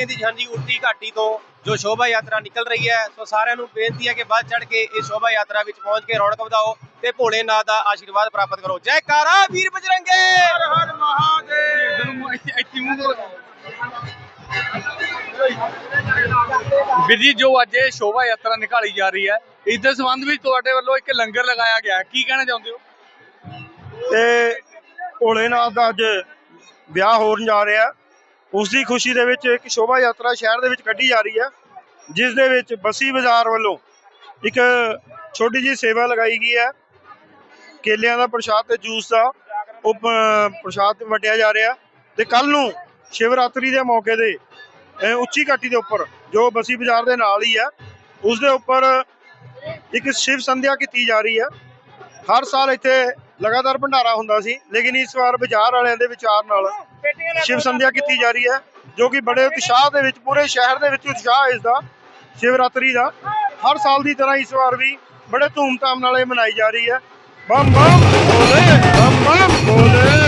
ਚੌਧਰੀਆਂ ਦੀ ਝੰਡੀ ਉਲਟੀ ਘਾਟੀ ਤੋਂ ਜੋ ਸ਼ੋਭਾ ਯਾਤਰਾ ਨਿਕਲ ਰਹੀ ਹੈ ਸੋ ਸਾਰਿਆਂ ਨੂੰ ਬੇਨਤੀ ਹੈ ਕਿ ਵੱਧ ਚੜ ਕੇ ਇਸ ਸ਼ੋਭਾ ਯਾਤਰਾ ਵਿੱਚ ਪਹੁੰਚ ਕੇ ਰੌਣਕ ਵਧਾਓ ਤੇ ਭੋਲੇਨਾਥ ਦਾ ਆਸ਼ੀਰਵਾਦ ਪ੍ਰਾਪਤ ਕਰੋ। ਜੈਕਾਰਾ ਵੀਰ ਬਜਰੰਗੇ! ਹਰ ਹਰ ਵੀਰ ਜੀ ਜੋ ਅੱਜ ਇਹ ਸ਼ੋਭਾ ਯਾਤਰਾ ਨਿਕਾਲੀ ਜਾ ਰਹੀ ਹੈ ਇਸ ਦੇ ਸੰਬੰਧ ਵਿੱਚ ਤੁਹਾਡੇ ਵੱਲੋਂ ਇੱਕ ਲੰਗਰ ਲਗਾਇਆ ਗਿਆ ਹੈ। ਕੀ ਕਹਿਣਾ ਚਾਹੁੰਦੇ ਹੋ? ਤੇ ਭੋਲੇਨਾਥ ਦਾ ਅੱਜ ਵਿਆਹ ਹੋਣ ਜਾ ਰਿਹਾ। ਉਸ ਦੀ ਖੁਸ਼ੀ ਦੇ ਵਿੱਚ ਇੱਕ ਸ਼ੋਭਾ ਯਾਤਰਾ ਸ਼ਹਿਰ ਦੇ ਵਿੱਚ ਕੱਢੀ ਜਾ ਰਹੀ ਹੈ, ਜਿਸ ਦੇ ਵਿੱਚ ਬਸੀ ਬਾਜ਼ਾਰ ਵੱਲੋਂ ਇੱਕ ਛੋਟੀ ਜਿਹੀ ਸੇਵਾ ਲਗਾਈ ਗਈ ਹੈ। ਕੇਲਿਆਂ ਦਾ ਪ੍ਰਸ਼ਾਦ ਤੇ ਜੂਸ ਦਾ ਉਹ ਪ੍ਰਸ਼ਾਦ ਵੰਡਿਆ ਜਾ ਰਿਹਾ ਤੇ ਕੱਲ ਨੂੰ ਸ਼ਿਵਰਾਤਰੀ ਦੇ ਮੌਕੇ ਤੇ ਉੱਚੀ ਘਾਟੀ ਦੇ ਉੱਪਰ ਜੋ ਬਸੀ ਬਾਜ਼ਾਰ ਦੇ ਨਾਲ ਹੀ ਹੈ, ਉਸ ਦੇ ਉੱਪਰ ਇੱਕ ਸ਼ਿਵ ਸੰਧਿਆ ਕੀਤੀ ਜਾ ਰਹੀ ਹੈ। ਹਰ ਸਾਲ ਇੱਥੇ ਲਗਾਤਾਰ ਭੰਡਾਰਾ ਹੁੰਦਾ ਸੀ, ਲੇਕਿਨ ਇਸ ਵਾਰ ਬਾਜ਼ਾਰ ਵਾਲਿਆਂ ਦੇ ਵਿਚਾਰ ਨਾਲ ਸ਼ਿਵ ਸੰਧਿਆ ਕੀਤੀ ਜਾ ਰਹੀ ਹੈ ਜੋ ਕਿ ਬੜੇ ਉਤਸ਼ਾਹ ਦੇ ਵਿੱਚ ਪੂਰੇ ਸ਼ਹਿਰ ਦੇ ਵਿੱਚ ਉਤਸ਼ਾਹ ਇਸ ਦਾ ਸ਼ਿਵਰਾਤਰੀ ਦਾ। ਹਰ ਸਾਲ ਦੀ ਤਰ੍ਹਾਂ ਇਸ ਵਾਰ ਵੀ ਬੜੇ ਧੂਮਧਾਮ ਨਾਲ ਇਹ ਮਨਾਈ ਜਾ ਰਹੀ ਹੈ। ਬੰਮ ਬੰਮ ਬੋਲੇ ਬੰਮ ਬੰਮ ਬੋਲੇ।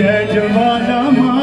ਤੇਰੀ ਜੈ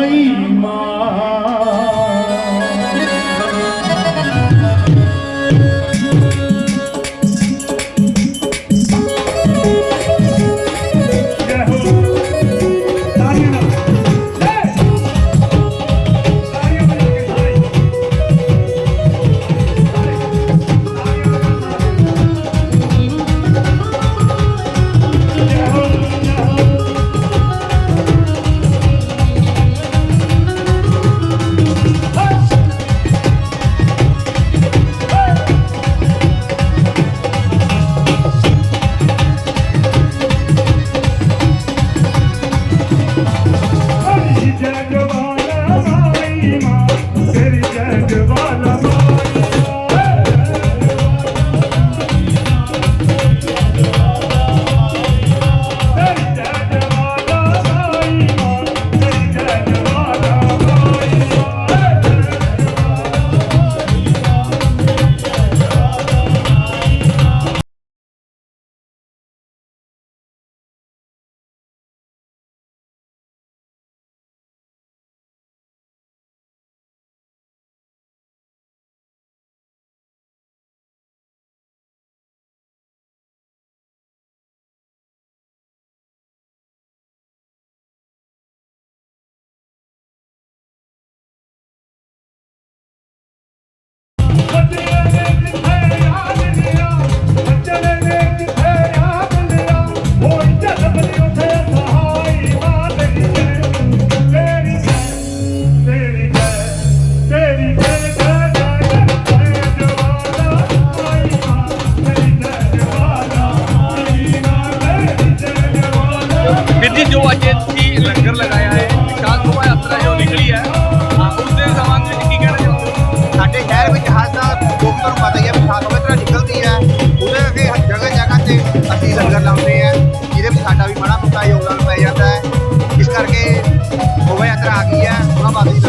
ਗਈ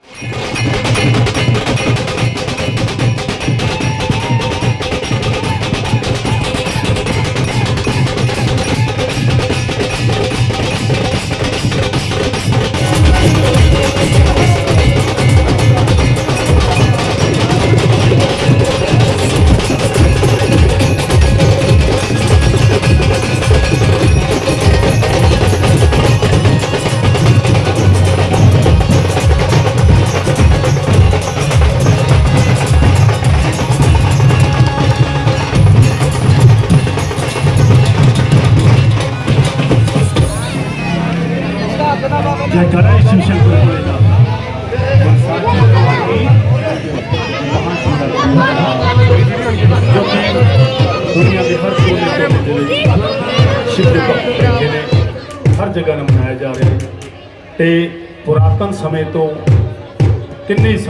you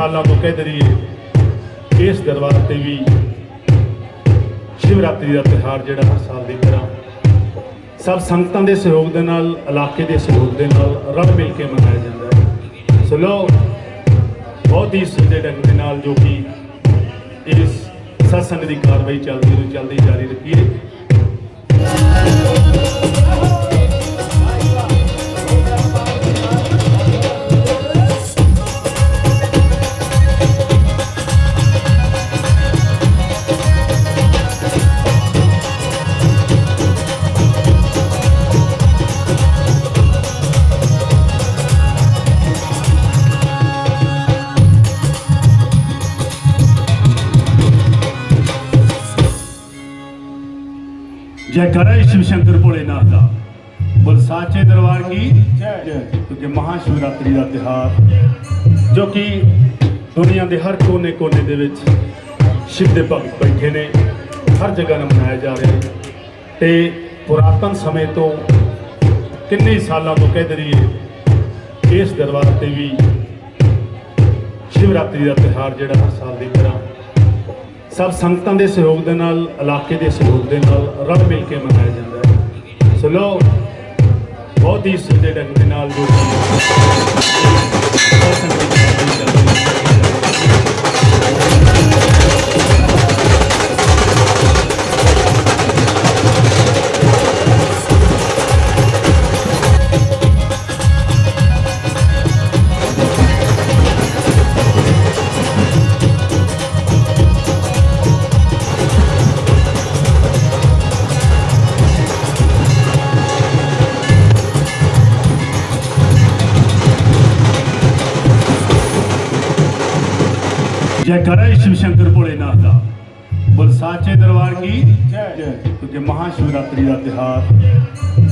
ਕਿੰਨੇ ਹੀ ਦਰੀਏ, ਇਸ ਦਰਬਾਰ ਤੇ ਵੀ ਸ਼ਿਵਰਾਤਰੀ ਦਾ ਤਿਉਹਾਰ ਜਿਹੜਾ ਹਰ ਸਾਲ ਦੀ ਤਰ੍ਹਾਂ ਸਭ ਸੰਗਤਾਂ ਦੇ ਸਹਿਯੋਗ ਦੇ ਨਾਲ, ਇਲਾਕੇ ਦੇ ਸਹਿਯੋਗ ਦੇ ਨਾਲ ਰਲ ਮਿਲ ਕੇ ਮਨਾਇਆ ਜਾਂਦਾ ਹੈ। ਸੋ ਲੋ ਬਹੁਤ ਹੀ ਸਿੱਧੇ ਢੰਗ ਦੇ ਨਾਲ ਜੋ ਕਿ ਇਸ ਸਤਸੰਗ ਦੀ ਕਾਰਵਾਈ ਚੱਲਦੀ ਨੂੰ ਚੱਲਦੀ ਜਾਰੀ ਰੱਖੀਏ जयकारा शिव शंकर भोलेनाथ ਦਾ ਬੋਲ ਸਾਚੇ ਦਰਬਾਰ ਕੀ ਜੈ ਕਿਉਂਕਿ ਮਹਾਸ਼ਿਵਰਾਤਰੀ ਦਾ ਤਿਹਾਰ ਜੋ ਕਿ ਦੁਨੀਆ ਦੇ ਹਰ ਕੋਨੇ-ਕੋਨੇ ਦੇ ਵਿੱਚ ਸ਼ਿਵ ਦੇ ਭਗਤ ਬੈਠੇ ਨੇ ਹਰ ਜਗ੍ਹਾ ਨੂੰ ਮਨਾਇਆ ਜਾ ਰਿਹਾ ਹੈ ਤੇ ਪੁਰਾਤਨ ਸਮੇਂ ਤੋਂ ਕਿੰਨੇ ਹੀ ਸਾਲਾਂ ਤੋਂ ਕਹਿ ਦਰੀਏ ਇਸ ਦਰਬਾਰ ਤੇ ਵੀ ਸ਼ਿਵਰਾਤਰੀ ਦਾ ਤਿਹਾਰ ਜਿਹੜਾ ਹਰ ਸਾਲ ਦੀ ਤਰ੍ਹਾਂ ਸਭ ਸੰਗਤਾਂ ਦੇ ਸਹਿਯੋਗ ਦੇ ਨਾਲ, ਇਲਾਕੇ ਦੇ ਸਹਿਯੋਗ ਦੇ ਨਾਲ ਰਲ ਮਿਲ ਕੇ ਮਨਾਇਆ ਜਾਂਦਾ ਹੈ। ਸੋ ਲੋ ਬਹੁਤ ਹੀ ਸਿੱਧੇ ਢੰਗ ਦੇ ਨਾਲ ਜੋ ਕਿ जयकारा शिव शंकर भोलेनाथ का बोल साचे दरबार की क्योंकि महाशिवरात्रि का त्यौहार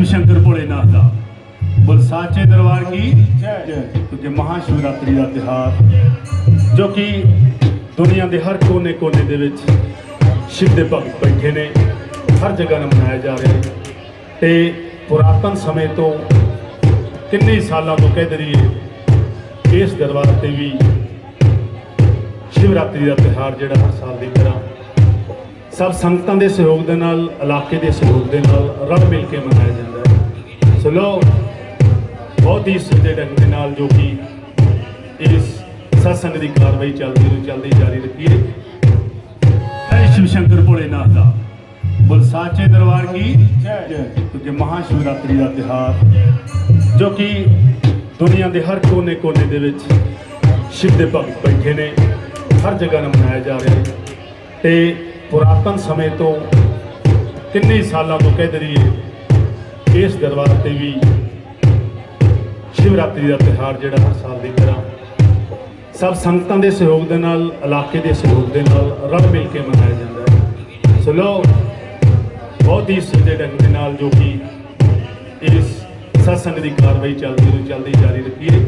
शिव शंकर भोलेनाथ ਦਾ ਬੋਲ ਸਾਚੇ ਦਰਬਾਰ ਕੀ ਜੈ ਕਿਉਂਕਿ ਮਹਾਸ਼ਿਵਰਾਤਰੀ ਦਾ ਤਿਹਾਰ ਜੋ ਕਿ ਦੁਨੀਆ ਦੇ ਹਰ ਕੋਨੇ-ਕੋਨੇ ਦੇ ਵਿੱਚ ਸ਼ਿਵ ਦੇ ਭਗਤ ਬੈਠੇ ਨੇ ਹਰ ਜਗ੍ਹਾ ਨੂੰ ਮਨਾਇਆ ਜਾ ਰਿਹਾ ਹੈ ਤੇ ਪੁਰਾਤਨ ਸਮੇਂ ਤੋਂ ਕਿੰਨੇ ਹੀ ਸਾਲਾਂ ਤੋਂ ਕਹਿ ਦਰੀਏ ਇਸ ਦਰਬਾਰ ਤੇ ਵੀ ਸ਼ਿਵਰਾਤਰੀ ਦਾ ਤਿਹਾਰ ਜਿਹੜਾ ਹਰ ਸਾਲ ਦੀ ਤਰ੍ਹਾਂ ਸਭ ਸੰਗਤਾਂ ਦੇ ਸਹਿਯੋਗ ਦੇ ਨਾਲ ਇਲਾਕੇ ਦੇ ਸਹਿਯੋਗ ਦੇ ਨਾਲ ਰਲ ਮਿਲ ਕੇ ਮਨਾਇਆ ਜਾਂਦਾ ਹੈ। ਸੋ ਲੋ ਬਹੁਤ ਹੀ ਸਿੱਧੇ ਢੰਗ ਦੇ ਨਾਲ ਜੋ ਕਿ ਇਸ ਸਤਸੰਗ ਦੀ ਕਾਰਵਾਈ ਚੱਲਦੀ ਨੂੰ ਚੱਲਦੀ ਜਾਰੀ ਰੱਖੀਏ ਜੈ ਸ਼ਿਵ ਸ਼ੰਕਰ ਭੋਲੇਨਾਥ ਦਾ। ਬੋਲ ਸਾਚੇ ਦਰਬਾਰ ਕੀ? ਜੈ ਕਿਉਂਕਿ ਮਹਾਸ਼ਿਵਰਾਤਰੀ ਦਾ ਤਿਹਾਰ ਜੋ ਕਿ ਦੁਨੀਆ ਦੇ ਹਰ ਕੋਨੇ-ਕੋਨੇ ਦੇ ਵਿੱਚ ਸ਼ਿਵ ਦੇ ਭਗਤ ਬੈਠੇ ਨੇ ਹਰ ਜਗ੍ਹਾ ਨੂੰ ਮਨਾਇਆ ਜਾ ਰਿਹਾ ਹੈ। ਤੇ ਪੁਰਾਤਨ ਸਮੇਂ ਤੋਂ ਕਿੰਨੇ ਸਾਲਾਂ ਤੋਂ ਕਹਿ ਦਈਏ ਇਸ ਦਰਬਾਰ ਤੇ ਵੀ ਸ਼ਿਵਰਾਤਰੀ ਦਾ ਤਿਹਾਰ ਜਿਹੜਾ ਹਰ ਸਾਲ ਦੀ ਤਰ੍ਹਾਂ ਸਭ ਸੰਗਤਾਂ ਦੇ ਸਹਿਯੋਗ ਦੇ ਨਾਲ, ਇਲਾਕੇ ਦੇ ਸਹਿਯੋਗ ਦੇ ਨਾਲ ਰਲ ਮਿਲ ਕੇ ਮਨਾਇਆ ਜਾਂਦਾ ਹੈ। ਸੋ ਲੋ ਬਹੁਤ ਹੀ ਸਿੱਧੇ ਢੰਗ ਦੇ ਨਾਲ ਜੋ ਕਿ ਇਸ ਸਤਸੰਗ ਦੀ ਕਾਰਵਾਈ ਚੱਲਦੀ ਨੂੰ ਚੱਲਦੀ ਜਾਰੀ ਰੱਖੀਏ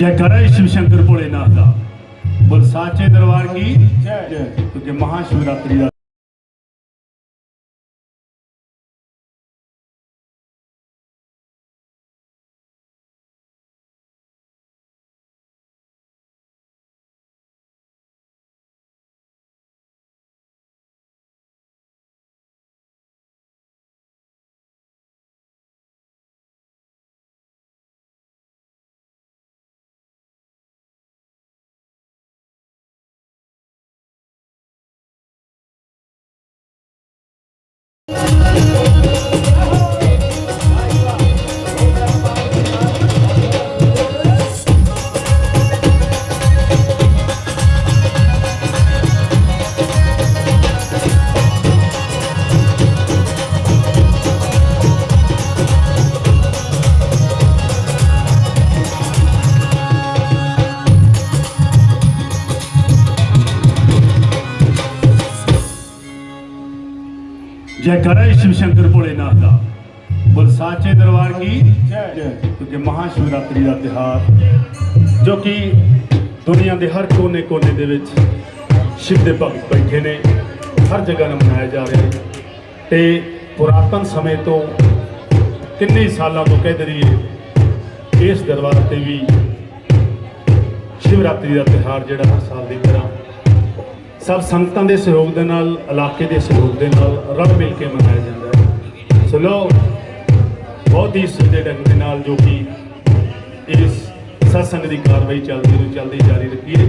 ਜੈ ਕਰੇ ਸ਼ਿਵ ਸ਼ੰਕਰ ਭੋਲੇਨਾਥ ਦਾ ਬੋਲ ਸਾਚੇ ਦਰਬਾਰ ਕੀ ਜੈ ਸ਼ੰਕਰ ਭੋਲੇਨਾਥ ਦਾ। ਬੋਲ ਸਾਚੇ ਦਰਬਾਰ ਕੀ? ਜੈ। ਕਿਉਂਕਿ ਮਹਾਸ਼ਿਵਰਾਤਰੀ ਦਾ ਤਿਹਾਰ ਜੋ ਕਿ ਦੁਨੀਆ ਦੇ ਹਰ ਕੋਨੇ-ਕੋਨੇ ਦੇ ਵਿੱਚ ਸ਼ਿਵ ਦੇ ਭਗਤ ਬੈਠੇ ਨੇ ਹਰ ਜਗ੍ਹਾ ਨੂੰ ਮਨਾਇਆ ਜਾ ਰਿਹਾ ਹੈ। ਤੇ ਪੁਰਾਤਨ ਸਮੇਂ ਤੋਂ ਕਿੰਨੇ ਸਾਲਾਂ ਤੋਂ ਕਹਿ ਦਰੀਏ ਇਸ ਦਰਬਾਰ ਤੇ ਵੀ ਸ਼ਿਵਰਾਤਰੀ ਦਾ ਤਿਹਾਰ ਜਿਹੜਾ ਹਰ ਸਾਲ ਦੀ ਤਰ੍ਹਾਂ ਸਭ ਸੰਗਤਾਂ ਦੇ ਸਹਿਯੋਗ ਦੇ ਨਾਲ, ਇਲਾਕੇ ਦੇ ਸਹਿਯੋਗ ਦੇ ਨਾਲ ਰਲ ਮਿਲ ਕੇ ਮਨਾਇਆ ਜਾਂਦਾ ਹੈ। ਸੋ ਲੋ ਬਹੁਤ ਹੀ ਸਿੱਧੇ ਢੰਗ ਦੇ ਨਾਲ ਜੋ ਕਿ ਇਸ ਸਤਸੰਗ ਦੀ ਕਾਰਵਾਈ ਚੱਲਦੀ ਨੂੰ ਚੱਲਦੀ ਜਾਰੀ ਰੱਖੀਏ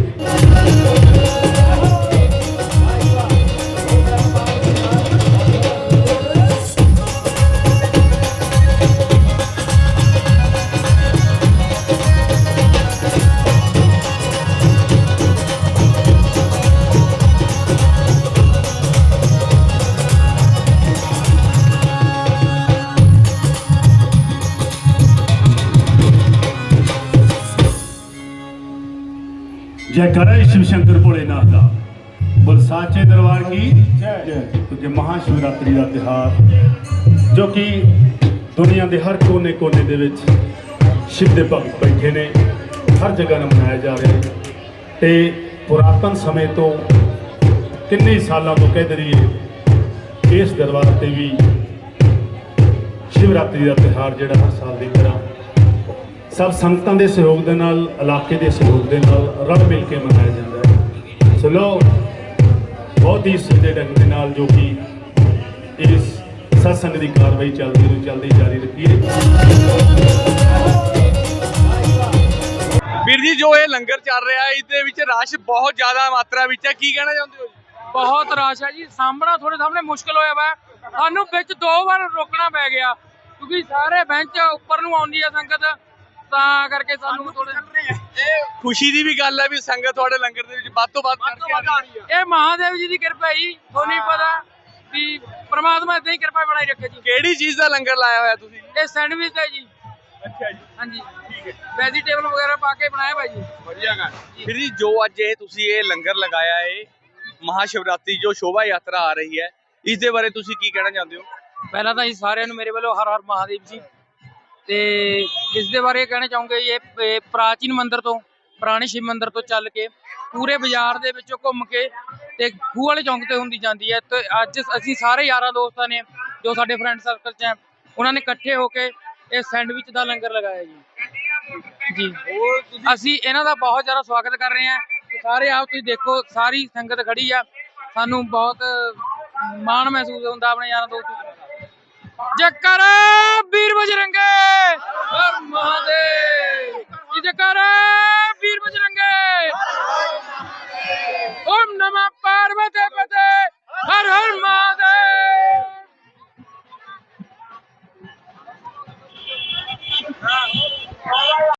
ਕਰੇ ਸ਼ਿਵ ਸ਼ੰਕਰ ਭੋਲੇਨਾਥ ਦਾ। ਬੋਲ ਸਾਚੇ ਦਰਬਾਰ ਕੀ? ਜੈ। ਕਿਉਂਕਿ ਮਹਾਸ਼ਿਵਰਾਤਰੀ ਦਾ ਤਿਹਾਰ ਜੋ ਕਿ ਦੁਨੀਆ ਦੇ ਹਰ ਕੋਨੇ-ਕੋਨੇ ਦੇ ਵਿੱਚ ਸ਼ਿਵ ਦੇ ਭਗਤ ਬੈਠੇ ਨੇ ਹਰ ਜਗ੍ਹਾ ਨੂੰ ਮਨਾਇਆ ਜਾ ਰਿਹਾ ਹੈ। ਤੇ ਪੁਰਾਤਨ ਸਮੇਂ ਤੋਂ ਕਿੰਨੇ ਸਾਲਾਂ ਤੋਂ ਕਹਿ ਦਰੀਏ ਇਸ ਦਰਬਾਰ ਤੇ ਵੀ ਸ਼ਿਵਰਾਤਰੀ ਦਾ ਤਿਹਾਰ ਜਿਹੜਾ ਹਰ ਸਾਲ ਦੀ ਤਰ੍ਹਾਂ ਸਭ ਸੰਗਤਾਂ ਦੇ ਸਹਿਯੋਗ ਦੇ ਨਾਲ ਇਲਾਕੇ ਦੇ ਸਹਿਯੋਗ ਦੇ ਨਾਲ ਰਲ ਮਿਲ ਕੇ ਮਨਾਇਆ ਜਾਂਦਾ ਹੈ। ਸੋ ਲੋ ਬਹੁਤ ਹੀ ਸਿੱਧੇ ਢੰਗ ਦੇ ਨਾਲ ਜੋ ਕਿ ਇਸ ਸਤਸੰਗ ਦੀ ਕਾਰਵਾਈ ਚੱਲਦੀ ਨੂੰ ਚੱਲਦੀ ਜਾਰੀ ਰੱਖੀਏ ਵੀਰ ਜੀ ਜੋ ਇਹ ਲੰਗਰ ਚੱਲ ਰਿਹਾ ਹੈ ਇਹਦੇ ਵਿੱਚ ਰਸ਼ ਬਹੁਤ ਜ਼ਿਆਦਾ ਮਾਤਰਾ ਵਿੱਚ ਹੈ। ਕੀ ਕਹਿਣਾ ਚਾਹੁੰਦੇ ਹੋ ਜੀ? ਬਹੁਤ ਰਸ਼ ਹੈ ਜੀ। ਸਾਹਮਣਾ ਤੁਹਾਡੇ ਸਾਹਮਣੇ ਮੁਸ਼ਕਲ ਹੋਇਆ ਵਾ। ਸਾਨੂੰ ਵਿੱਚ ਦੋ ਵਾਰ ਰੋਕਣਾ ਪੈ ਗਿਆ ਕਿਉਂਕਿ ਸਾਰੇ ਬੈਂਚ ਉੱਪਰ ਨੂੰ ਆਉਂਦੀ ਹੈ ਸੰਗਤ। ਤਾਂ ਕਰਕੇ ਸਾਨੂੰ ਥੋੜੇ ਇਹ ਖੁਸ਼ੀ ਦੀ ਵੀ ਗੱਲ ਹੈ ਵੀ ਸੰਗਤ ਤੁਹਾਡੇ ਲੰਗਰ ਦੇ ਵਿੱਚ ਵੱਧ ਤੋਂ ਵੱਧ ਚੜ੍ਹ ਕੇ ਆ ਰਹੀ ਹੈ। ਇਹ ਮਹਾਦੇਵ ਜੀ ਦੀ ਕਿਰਪਾ ਹੈ ਜੀ ਤੁਹਾਨੂੰ ਹੀ ਪਤਾ ਵੀ ਪ੍ਰਮਾਤਮਾ ਇਦਾਂ ਹੀ ਕਿਰਪਾ ਬਣਾਈ ਰੱਖੇ ਜੀ। ਕਿਹੜੀ ਚੀਜ਼ ਦਾ ਲੰਗਰ ਲਾਇਆ ਹੋਇਆ ਤੁਸੀਂ? ਇਹ ਸੈਂਡਵਿਚ ਹੈ ਜੀ। ਅੱਛਾ ਜੀ। ਹਾਂਜੀ। ਠੀਕ ਹੈ ਵੈਜੀਟੇਬਲ ਵਗੈਰਾ ਪਾ ਕੇ ਬਣਾਇਆ ਭਾਈ ਜੀ। ਵਧੀਆ ਗੱਲ। ਫਿਰ ਜੀ ਜੋ ਅੱਜ ਇਹ ਤੁਸੀਂ ਇਹ ਲੰਗਰ ਲਗਾਇਆ ਹੈ ਮਹਾ ਸ਼ਿਵਰਾਤਰੀ ਜੋ ਸ਼ੋਭਾ ਯਾਤਰਾ ਆ ਰਹੀ ਹੈ ਇਸ ਦੇ ਬਾਰੇ ਤੁਸੀਂ ਕੀ ਕਹਿਣਾ ਚਾਹੁੰਦੇ ਹੋ? ਪਹਿਲਾਂ ਤਾਂ ਜੀ ਸਾਰਿਆਂ ਨੂੰ ਮੇਰੇ ਵੱਲੋਂ ਹਰ ਹਰ ਮਹਾਦੇਵ ਜੀ ਤੇ ਇਸ ਦੇ ਬਾਰੇ ਕਹਿਣਾ ਚਾਹੂੰਗਾ ਜੀ, ਇਹ ਪ੍ਰਾਚੀਨ ਮੰਦਿਰ ਤੋਂ ਪੁਰਾਣੇ ਸ਼ਿਵ ਮੰਦਿਰ ਤੋਂ ਚੱਲ ਕੇ ਪੂਰੇ ਬਾਜ਼ਾਰ ਦੇ ਵਿੱਚੋਂ ਘੁੰਮ ਕੇ ਤੇ ਖੂਹ ਵਾਲੇ ਚੌਂਕ ਤੇ ਹੁੰਦੀ ਜਾਂਦੀ ਹੈ। ਤੇ ਅੱਜ ਅਸੀਂ ਸਾਰੇ ਯਾਰਾਂ ਦੋਸਤਾਂ ਨੇ ਜੋ ਸਾਡੇ ਫਰੈਂਡ ਸਰਕਲ 'ਚ ਹੈ ਉਹਨਾਂ ਨੇ ਇਕੱਠੇ ਹੋ ਕੇ ਇਹ ਸੈਂਡਵਿਚ ਦਾ ਲੰਗਰ ਲਗਾਇਆ ਜੀ। ਜੀ। ਅਸੀਂ ਇਹਨਾਂ ਦਾ ਬਹੁਤ ਜ਼ਿਆਦਾ ਸਵਾਗਤ ਕਰ ਰਹੇ ਹਾਂ। ਸਾਰੇ ਆਪ ਤੁਸੀਂ ਦੇਖੋ ਸਾਰੀ ਸੰਗਤ ਖੜੀ ਆ। ਸਾਨੂੰ ਬਹੁਤ ਮਾਣ ਮਹਿਸੂਸ ਹੁੰਦਾ ਆਪਣੇ ਯਾਰਾਂ ਦੋਸਤਾਂ जयकारा वीर बजरंगे हर महादेव जयकारा वीर बजरंगे ओम नमः पार्वती पते हर हर महादेव